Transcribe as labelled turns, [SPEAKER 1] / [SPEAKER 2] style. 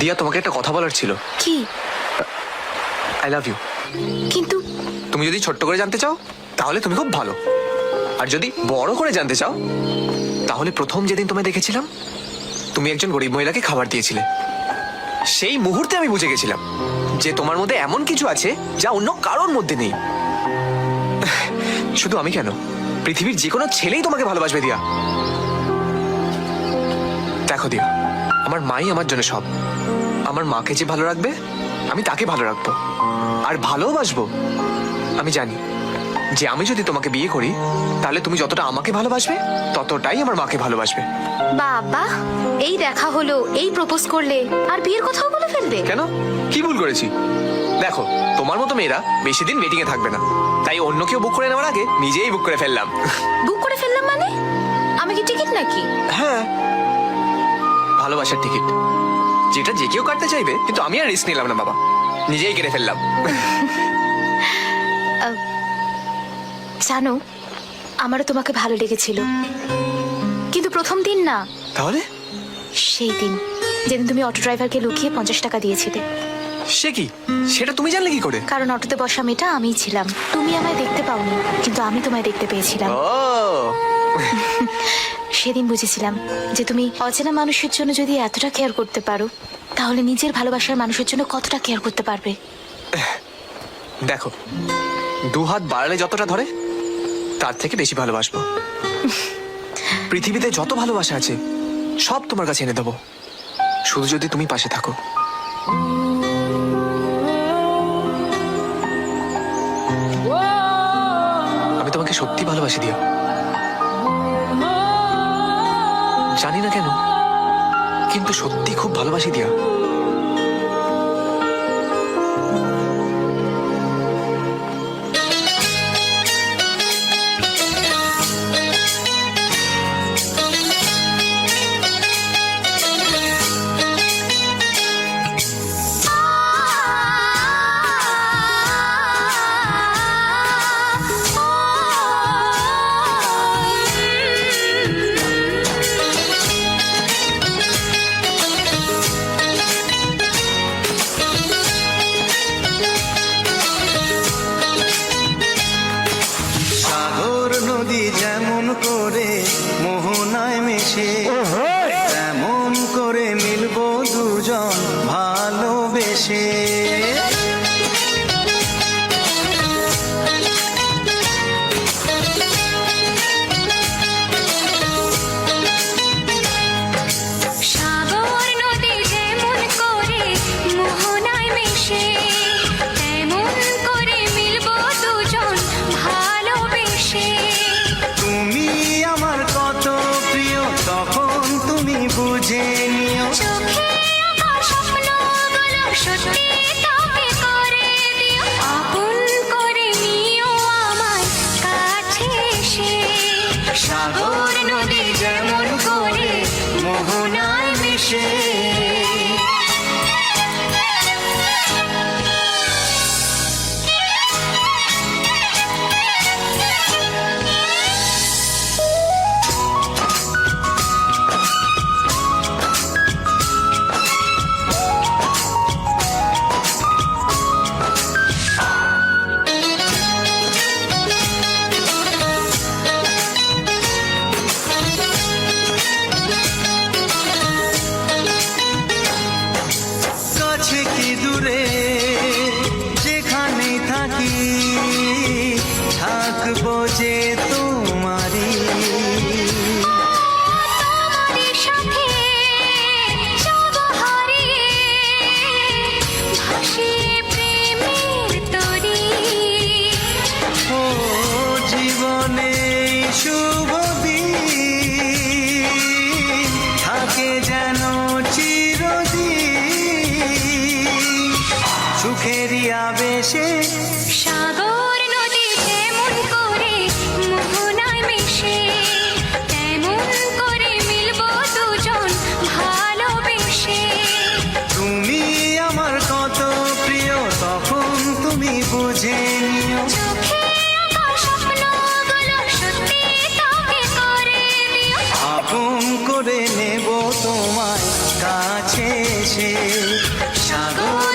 [SPEAKER 1] দিয়া তোমাকে একটা কথা বলার ছিল।
[SPEAKER 2] কি?
[SPEAKER 1] আই লাভ ইউ
[SPEAKER 2] কিন্তু
[SPEAKER 1] তুমি যদি ছোট্ট করে জানতে চাও তাহলে তুমি খুব ভালো। আর যদি বড় করে জানতে চাও তাহলে প্রথম যেদিন তোমায় দেখেছিলাম তুমি একজন গরিব মহিলাকে খাবার দিয়েছিলে। সেই মুহূর্তে আমি বুঝে গেছিলাম যে তোমার মধ্যে এমন কিছু আছে যা অন্য কারোর মধ্যে নেই। শুধু আমি কেন? পৃথিবীর যে কোনো ছেলেই তোমাকে ভালোবাসবে দিয়া। দেখো দিয়া। আমার মাই আমার জন্য সব। আমার মাকে যে ভালো রাখবে আমি তাকে ভালো রাখব। আর ভালোবাসবো আমি জানি যে আমি যদি তোমাকে বিয়ে করি তাহলে তুমি যতটা আমাকে ভালোবাসবে ততটাই আমার মাকে ভালোবাসবে।
[SPEAKER 2] বাবা এই দেখা হলো এই প্রপোজ করলে আর বিয়ের কথাও বলে ফেলবে?
[SPEAKER 1] কেন? কি ভুল করেছি? দেখো তোমার মতো মেয়েরা বেশি দিন ওয়েটিং এ থাকবে না। তাই অন্য কেউ বুক করে নেওয়ার আগে নিজেই বুক করে ফেললাম।
[SPEAKER 2] বুক করে ফেললাম মানে? আমি কি টিকিট নাকি?
[SPEAKER 1] হ্যাঁ ভালোবাসার টিকিট যেটা যে কেউ কাটতে চাইবে কিন্তু আমি আর রিস্ক নিলাম না বাবা। নিজেই কেটে ফেললাম।
[SPEAKER 2] জানো আমারও তোমাকে ভালো লেগেছিল। কিন্তু প্রথম দিন না।
[SPEAKER 1] তাহলে?
[SPEAKER 2] সেই দিন যেদিন তুমি অটো ড্রাইভারকে লুকিয়ে পঞ্চাশ টাকা দিয়েছিলে।
[SPEAKER 1] সে কি? সেটা তুমি জানলে কি করে?
[SPEAKER 2] কারণ অটোতে বসা মেয়েটা আমিই ছিলাম। তুমি আমায় দেখতে পাওনি কিন্তু আমি তোমায় দেখতে পেয়েছিলাম।
[SPEAKER 1] ও।
[SPEAKER 2] সেদিন বুঝেছিলাম যে তুমি অচেনা মানুষের জন্য যদি এতটা কেয়ার করতে পারো, তাহলে নিজের ভালোবাসার মানুষের জন্য কতটা কেয়ার করতে পারবে?
[SPEAKER 1] দেখো, দু হাত বাড়ালে যতটা ধরে, তার থেকে বেশি ভালোবাসবো। পৃথিবীতে যত ভালোবাসা আছে, সব তোমার কাছে এনে দেবো। শুধু যদি তুমি পাশে থাকো। আমি তোমাকে সত্যি ভালোবাসি দিয়া জানি না কেন কিন্তু সত্যি খুব ভালোবাসি দিয়া।
[SPEAKER 3] বুঝে নিও
[SPEAKER 4] চোখে আঁকা স্বপ্নগুলো সত্যি তবে করে দিও। আপন করে নিও আমার কাছে এসে।
[SPEAKER 3] সাগর নদী যেমন করে মোহনায় মিশে। দূরে সুখেরই আবেশে।
[SPEAKER 4] সাগর নদী যেমন করে মোহনায় মিশে। তেমন করে মিলবো দুজন ভালোবেসে।
[SPEAKER 3] তুমি আমার কত প্রিয় তখন তুমি বুঝে নিও।
[SPEAKER 4] করে
[SPEAKER 3] করে নেব তোমায় কাছে এসে। সাগর